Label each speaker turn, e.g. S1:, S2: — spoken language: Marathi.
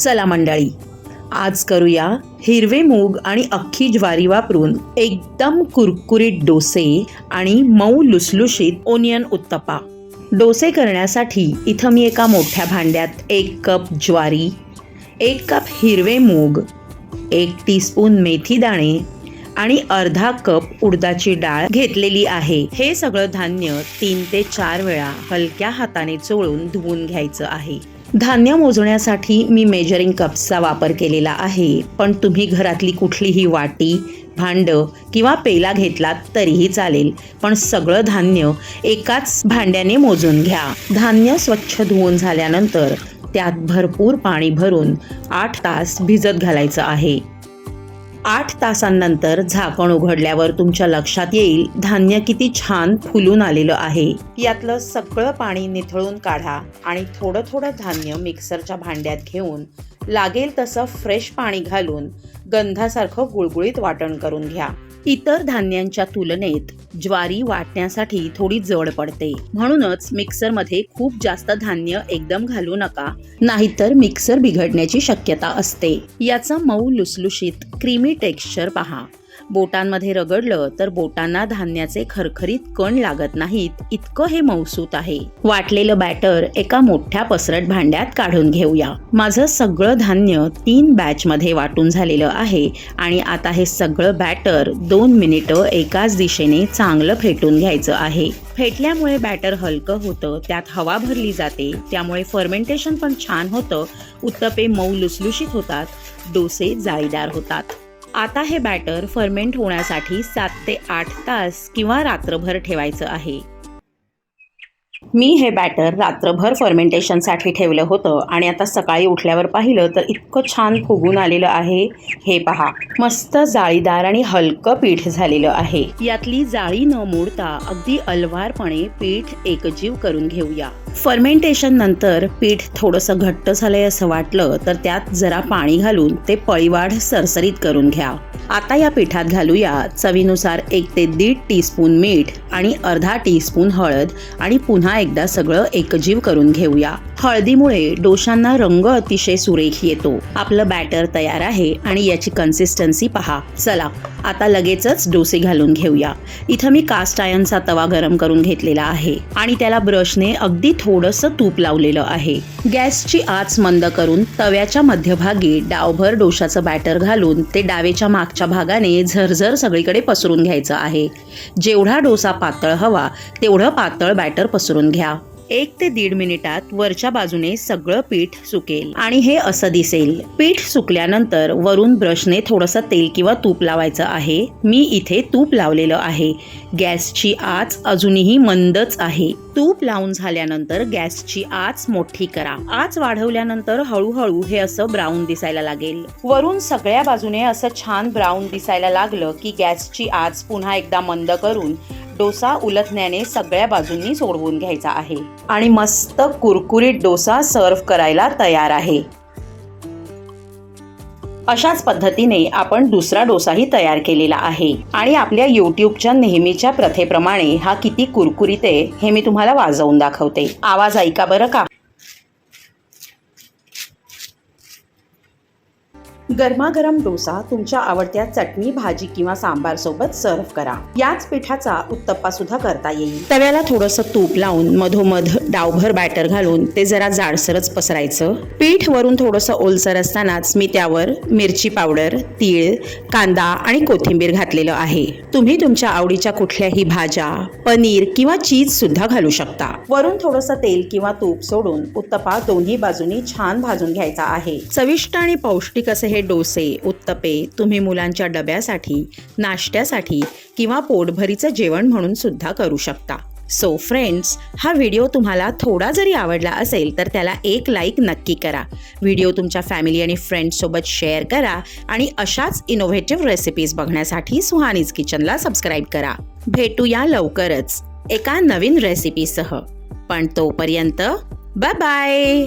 S1: चला मंडळी आज करूया हिरवे मूग आणि अख्खी ज्वारी वापरून एकदम कुरकुरीत डोसे आणि मऊ लुसलुशीत ओनियन उत्तपा डोसे करण्यासाठी इथं मी एका मोठ्या भांड्यात एक कप ज्वारी एक कप हिरवे मूग एक टीस्पून मेथी दाणे आणि अर्धा कप उडदाची डाळ घेतलेली आहे. हे सगळं धान्य तीन ते चार वेळा हलक्या हाताने चोळून धुवून घ्यायचं आहे. धान्य मोजण्यासाठी मी मेजरिंग कप्सचा वापर केलेला आहे. पण तुम्ही घरातली कुठलीही वाटी भांड किंवा पेला घेतलात तरीही चालेल. पण सगळं धान्य एकाच भांड्याने मोजून घ्या. धान्य स्वच्छ धुवून झाल्यानंतर त्यात भरपूर पाणी भरून आठ तास भिजत घालायचं आहे. आठ तासांनंतर झाकण उघडल्यावर तुमच्या लक्षात येईल धान्य किती छान फुलून आलेलं आहे. यातलं सगळं पाणी निथळून काढा आणि थोडं थोडं धान्य मिक्सरच्या भांड्यात घेऊन लागेल तसं फ्रेश पाणी घालून गंधासारखं गुळगुळीत वाटण करून घ्या. इतर धान्यांच्या तुलनेत ज्वारी वाटण्यासाठी थोडी जड पडते. म्हणूनच मिक्सरमध्ये खूप जास्त धान्य एकदम घालू नका नाहीतर मिक्सर बिघडण्याची शक्यता असते. याचं मऊ लुसलुशीत क्रीमी टेक्स्चर पहा. बोटांमध्ये रगडलं तर बोटांना धान्याचे खरखरीत कण लागत नाहीत. इतकं हे मौसूत आहे. वाटलेलं बॅटर एका मोठ्या पसरट भांड्यात काढून घेऊया. माझं सगळं धान्य तीन बॅच मध्ये वाटून झालेलं आहे आणि आता हे सगळं बॅटर दोन मिनिटं एकाच दिशेने चांगलं फेटून घ्यायचं आहे. फेटल्यामुळे बॅटर हलकं होतं त्यात हवा भरली जाते त्यामुळे फर्मेंटेशन पण छान होतं उत्तपे मऊ लुसलुशीत होतात डोसे जाळीदार होतात. आता हे बॅटर फर्मेंट होण्यासाठी सात ते आठ तास किंवा रात्रभर ठेवायचं आहे. मी हे बॅटर रात्रभर फर्मेंटेशनसाठी ठेवलं होतं आणि आता सकाळी उठल्यावर पाहिलं तर इतकं छान फुगून आलेलं आहे. हे पहा मस्त जाळीदार आणि हलकं पीठ झालेलं आहे. यातली जाळी न मोडता अगदी अलवारपणे पीठ एकजीव करून घेऊया. फर्मेंटेशन नंतर पीठ थोडंसं घट्ट झालंय असं वाटलं तर त्यात जरा पाणी घालून ते पळीवाढ सरसरीत करून घ्या. आता या पिठात घालूया चवीनुसार एक ते दीड टीस्पून मीठ आणि अर्धा टीस्पून हळद आणि पुन्हा एकदा सगळं एकजीव करून घेऊया. हळदीमुळे डोशांना रंग अतिशय सुरेख येतो. आपलं बॅटर तयार आहे आणि याची कन्सिस्टन्सी पहा. चला आता लगेचच डोसे घालून घेऊया. इथं मी कास्ट आयनचा तवा गरम करून घेतलेला आहे आणि त्याला ब्रशने अगदी थोडंसं तूप लावलेलं आहे. गॅसची आच मंद करून तव्याच्या मध्यभागी डावभर डोशाचं बॅटर घालून ते डावेच्या मागच्या भागाने झरझर सगळीकडे पसरून घ्यायचं आहे. जेवढा डोसा पातळ हवा तेवढं पातळ बॅटर पसरून घ्या. एक ते दीड मिनिटात वरच्या बाजूने सगळं पीठ सुकेल. आणि हे असं दिसेल. पीठ सुकल्यानंतर वरून ब्रशने थोडंसं तेल किंवा तूप लावायचं आहे. मी इथे तूप लावलेलं आहे. गॅसची आच अजूनही मंदच आहे. तूप लावून झाल्यानंतर गॅसची आच मोठी करा. आच वाढवल्यानंतर हळूहळू हे असं ब्राऊन दिसायला लागेल. वरून सगळ्या बाजूने असं छान ब्राऊन दिसायला लागलं की गॅसची आच पुन्हा एकदा मंद करून डोसा उलटण्याने सगळ्या बाजूंनी सोडवून घ्यायचा आहे. आणि मस्त कुरकुरीत डोसा सर्व्ह करायला तयार आहे. अशाच पद्धतीने आपण दुसरा डोसाही तयार केलेला आहे. आणि आपल्या युट्यूबच्या नेहमीच्या प्रथेप्रमाणे हा किती कुरकुरीत आहे हे मी तुम्हाला वाजवून दाखवते. आवाज ऐका बरं का? गरमागरम डोसा तुमच्या आवडत्या चटणी भाजी किंवा सांबार सोबत सर्व्ह करा. याच पिठाचा उत्तप्पा सुद्धा करता येईल. तव्याला थोडंसं तूप लावून मधोमध डावभर बॅटर घालून ते जरा जाडसरच पसरायचं. पीठ वरून थोडंसं ओलसर असतानाच मी त्यावर मिरची पावडर तीळ कांदा आणि कोथिंबीर घातलेलं आहे. तुम्ही तुमच्या आवडीच्या कुठल्याही भाज्या पनीर किंवा चीज सुद्धा घालू शकता. वरून थोडंसं तेल किंवा तूप सोडून उत्तप्पा दोन्ही बाजूनी छान भाजून घ्यायचा आहे. चविष्ट आणि पौष्टिक असे हे डोसे उत्तपे तुम्ही मुलांच्या डब्यासाठी नाश्त्यासाठी किंवा पोटभरीचं जेवण म्हणून सुद्धा करू शकता. सो फ्रेंड्स हा व्हिडिओ तुम्हाला थोडा जरी आवडला असेल तर त्याला एक लाईक नक्की करा. व्हिडिओ तुमच्या फॅमिली आणि फ्रेंड्ससोबत शेअर करा आणि अशाच इनोव्हेटिव्ह रेसिपीज बघण्यासाठी सुहानीज किचनला सबस्क्राईब करा. भेटूया लवकरच एका नवीन रेसिपीसह पण तोपर्यंत बाय बाय